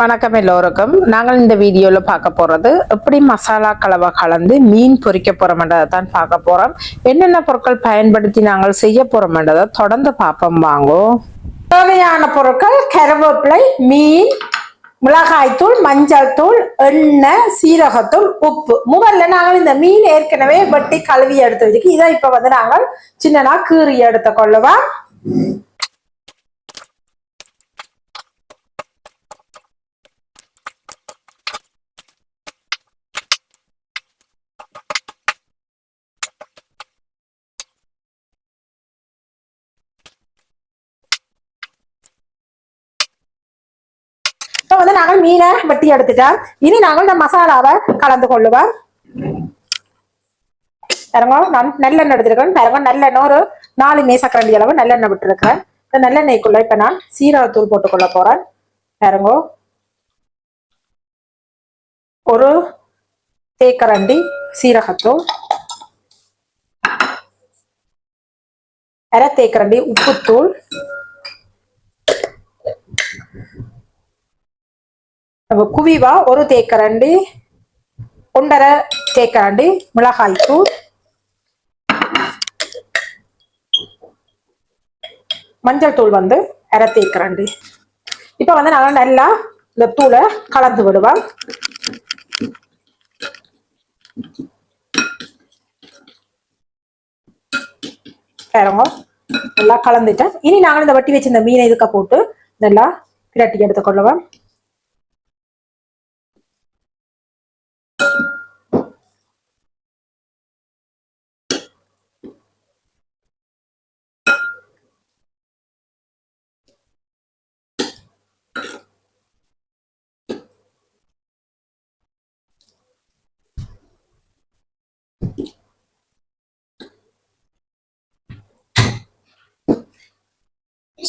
வணக்கம் எல்லோருக்கும். நாங்கள் இந்த வீடியோவில் பார்க்க போகிறது எப்படி மசாலா கலவை கலந்து மீன் பொரிக்க போகிறோம்ன்றதை தான் பார்க்க போகிறோம் என்னென்ன பொருட்கள் பயன்படுத்தி நாங்கள் செய்ய போகிறோம்ன்றதை தொடர்ந்து பார்ப்போம். வாங்கோ. தேவையான பொருட்கள் கருவேப்பிலை மீன் மிளகாய்த்தூள் மஞ்சள் தூள் எண்ணெய் சீரகத்தூள் உப்பு. முதல்ல நாங்கள் இந்த மீன் ஏற்கனவே வெட்டி கழுவி எடுத்து வச்சுக்கு இதை இப்போ வந்து நாங்கள் சின்னனா கீறி எடுத்து கொள்ளுவோம் இப்போ வந்து நாங்கள் மீனை வெட்டி எடுத்துட்டோம். இனி நாங்கள் இந்த மசாலாவை கலந்து கொள்ளுவோம். பாருங்க நான் நல்லெண்ணெய் எடுத்திருக்கேன். பாருங்க நல்லெண்ணெய் ஒரு நாலு மேசக்கரண்டி அளவு நல்லெண்ணெய் விட்டுருக்கேன். இந்த நல்லெண்ணெய்க்குள்ள இப்ப நான் சீரகத்தூள் போட்டுக்கொள்ள போறேன். பாருங்க ஒரு தேக்கரண்டி சீரகத்தூள் அரை தேக்கரண்டி உப்புத்தூள் குவிவா ஒரு தேக்கரண்டி ஒன்றரை தேக்கரண்டி மிளகாய் தூள். மஞ்சள் தூள் வந்து அரை தேக்கரண்டி இப்போ வந்து நாங்கள் நல்லா இந்த தூளை கலந்து விடுவோம் நல்லா கலந்துட்டேன். இனி நாங்கள் இந்த வட்டி வச்சு இந்த மீனை இதுக்க போட்டு நல்லா பிரட்டி எடுத்துக்கொள்ளுவோம்.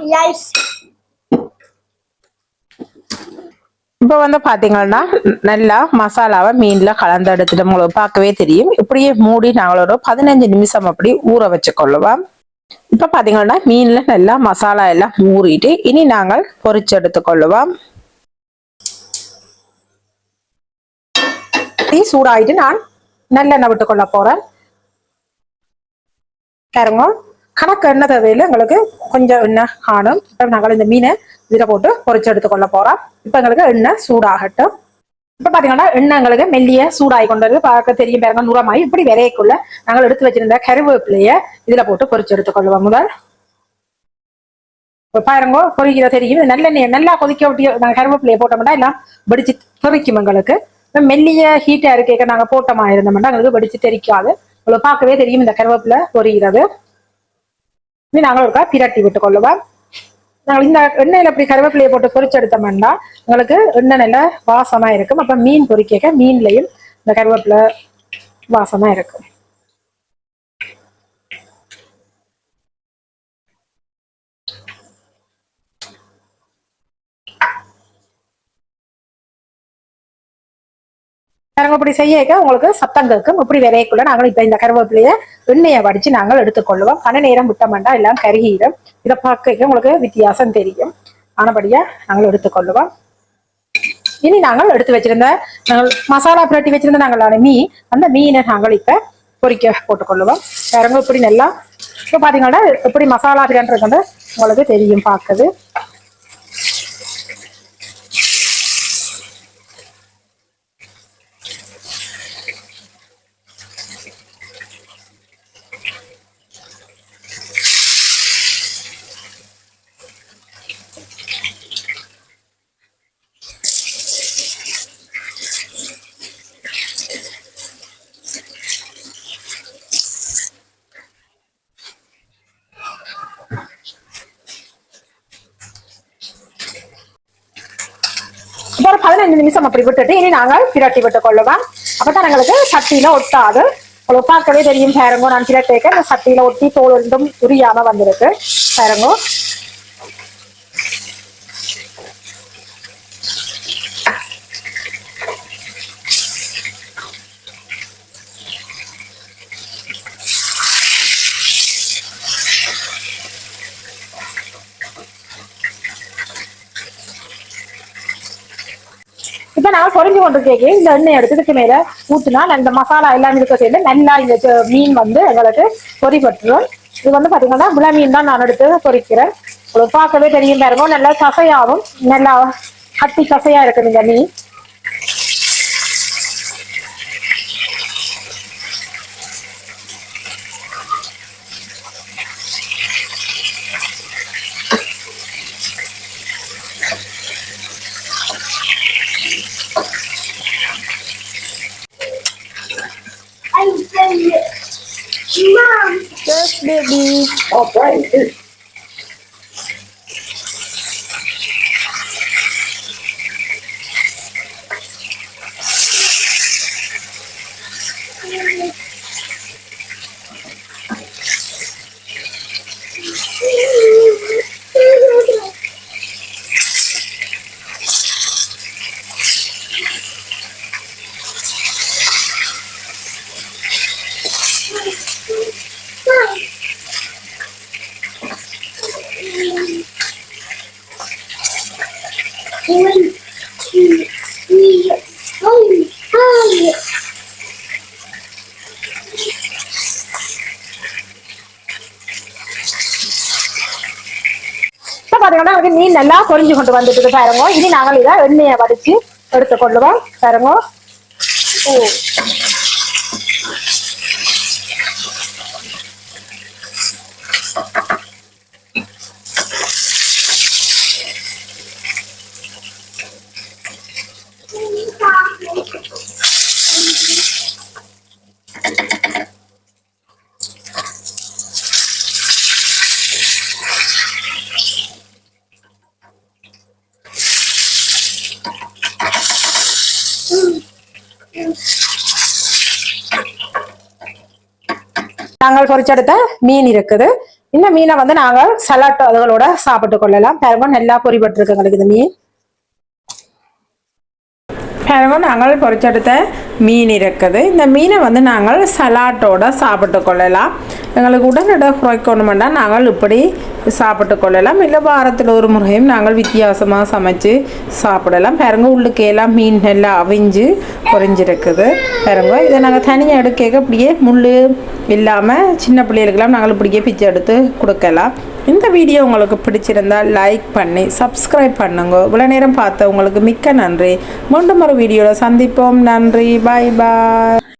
Nice. இப்போ வந்து பாத்தீங்கன்னா நல்லா மசாலாவை மீன்ல கலந்து எடுத்துட்டு உங்களுக்கு பார்க்கவே தெரியும். இப்படியே மூடி நாங்களோட பதினஞ்சு நிமிஷம் அப்படி ஊற வச்சு கொள்ளுவோம் இப்போ பாத்தீங்கன்னா மீன்ல நல்லா மசாலா எல்லாம் ஊறிட்டு இனி நாங்கள் பொரிச்சு எடுத்துக்கொள்ளுவோம். டீ சூடாயிட்டு நான் நல்லெண்ணெய் விட்டு கொள்ள போறேன். பாருங்க. கணக்கு எண்ணெய் தேவையில்லை எங்களுக்கு கொஞ்சம் எண்ணெய் காணும்? இப்போ நாங்கள் இந்த மீனை இதில் போட்டு பொறிச்சு எடுத்துக்கொள்ள போறோம். இப்போ எங்களுக்கு எண்ணெய் சூடாகட்டும். இப்போ பார்த்தீங்கன்னா எண்ணெய் எங்களுக்கு மெல்லிய சூடாகி கொண்டு வருது பார்க்க தெரியும் பாருங்க நுரமாயி இப்படி விரையக்குள்ள நாங்கள் எடுத்து வச்சிருந்த கருவேப்பிலையை இதில் போட்டு பொறிச்சு எடுத்துக்கொள்வோம் முதல். இப்போ பாருங்க பொறிக்கிற தெரியும். நல்லெண்ணெய் நல்லா கொதிக்க விட்டு நாங்கள் கருவேப்பிலையை போட்டோம்னா எல்லாம் வெடிச்சு தெரிக்கும் எங்களுக்கு. மெல்லிய ஹீட்டா இருக்க நாங்க போட்டோமா இருந்தோம்னா எங்களுக்கு வெடிச்சு தெரிக்காது உங்களுக்கு பார்க்கவே தெரியும் இந்த கருவேப்பிலை பொரிகிறது இனி நாங்கள் ஒருக்கா பிரட்டி விட்டு கொள்ளுவோம் நாங்கள் இந்த எண்ணெயில் இப்படி கருவேப்பிலையை போட்டு பொரிச்செடுத்தோம்னா உங்களுக்கு எண்ணெய் நல்ல வாசமா இருக்கும் அப்ப மீன் பொரிக்க மீன்லையும் இந்த கருவேப்பிலை வாசமா இருக்கும் நாங்கள் இப்படி செய்ய உங்களுக்கு சத்தம் கேட்கும் இப்படி விரையக்குள்ள நாங்கள் இப்ப இந்த கருவேப்பிலையை எண்ணெயை வடிச்சு நாங்கள் எடுத்துக்கொள்ளுவோம். கன நேரம் விட்டமெண்டா எல்லாம் கருகிடும் இதை பார்க்க உங்களுக்கு வித்தியாசம் தெரியும். ஆனபடியா நாங்கள் எடுத்துக்கொள்ளுவோம். இனி நாங்கள் எடுத்து வச்சிருந்த நாங்கள் மசாலா புரட்டி வச்சிருந்த நாங்களான மீன் அந்த மீனை நாங்கள் இப்ப பொரிக்க போட்டுக்கொள்ளுவோம். பாருங்க இப்படி நல்லா இப்போ பாத்தீங்கன்னா எப்படி மசாலா பிரியான்றது வந்து உங்களுக்கு தெரியும் பார்க்குது. பதினஞ்சு நிமிஷம் அப்படி விட்டுட்டு இனி நாங்கள் பிரட்டி விட்டு கொள்ளுவோம் அப்பதான் எங்களுக்கு சட்டியில ஒட்டாது. உங்களுக்கு பார்க்கவே தெரியும் பாருங்க நான் பிரட்டேக்க இந்த சட்டியில ஒட்டி தோல் இருந்தும் உரியாம வந்திருக்கு. பாருங்க. இப்ப நான் சொரிஞ்சு கொண்டு கேட்க இந்த எண்ணெய் எடுத்து இதுக்கு மேல ஊற்றினா இந்த மசாலா எல்லாம் இருக்க சேர்ந்து நல்லா இந்த மீன் வந்து எங்களுக்கு பொறிப்பட்டுரும் இது வந்து பாத்தீங்கன்னா முளை மீன் தான் நான் எடுத்து பொரிக்கிறேன் உங்களுக்கு பார்க்கவே தெரியும் பாருங்க. நல்லா கசையாகவும் நல்லா கட்டி கசையா இருக்குது இந்த மீன். All right. இப்ப பாத்தீங்கன்னா எனக்கு மீன் நல்லா பொறிஞ்சு கொண்டு வந்துட்டு பாருங்க. இனி நாங்கள் இதை எண்ணெயை வடிச்சு எடுத்துக்கொள்ளுவோம். பாருங்க. ஓ நாங்கள் பொறிச்செடுத்த மீன் இருக்குது. இந்த மீனை வந்து நாங்கள் சலாட் அதுகளோட சாப்பிட்டு கொள்ளலாம். பாருங்க நல்லா பொறிப்பட்டிருக்கு எங்களுக்கு இந்த மீன். பாருங்க நாங்கள் பொறிச்செடுத்த மீன் இருக்குது. இந்த மீனை வந்து நாங்கள் சலாட்டோட சாப்பிட்டு கொள்ளலாம். எங்களுக்கு உடனடியாக குறைக்கணுமெண்டா நாங்கள் இப்படி சாப்பிட்டு கொள்ளலாம் இல்லை வாரத்தில் ஒரு முறையும் நாங்கள் வித்தியாசமாக சமைச்சு சாப்பிடலாம். பாருங்க உள்ளுக்கு எல்லாம் மீன் நல்லா அவிஞ்சு குறைஞ்சிருக்குது பாருங்க இதை நாங்கள் தனியாக எடுக்க அப்படியே முள் இல்லாமல் சின்ன பிள்ளைகளுக்கெல்லாம் நாங்கள் இப்படியே பிச்சை எடுத்து கொடுக்கலாம். இந்த வீடியோ உங்களுக்கு பிடிச்சிருந்தால் லைக் பண்ணி சப்ஸ்கிரைப் பண்ணுங்க. இவ்வளோ நேரம் பார்த்த உங்களுக்கு மிக்க நன்றி. மீண்டும் ஒரு வீடியோவில் சந்திப்போம். நன்றி. பாய் பாய்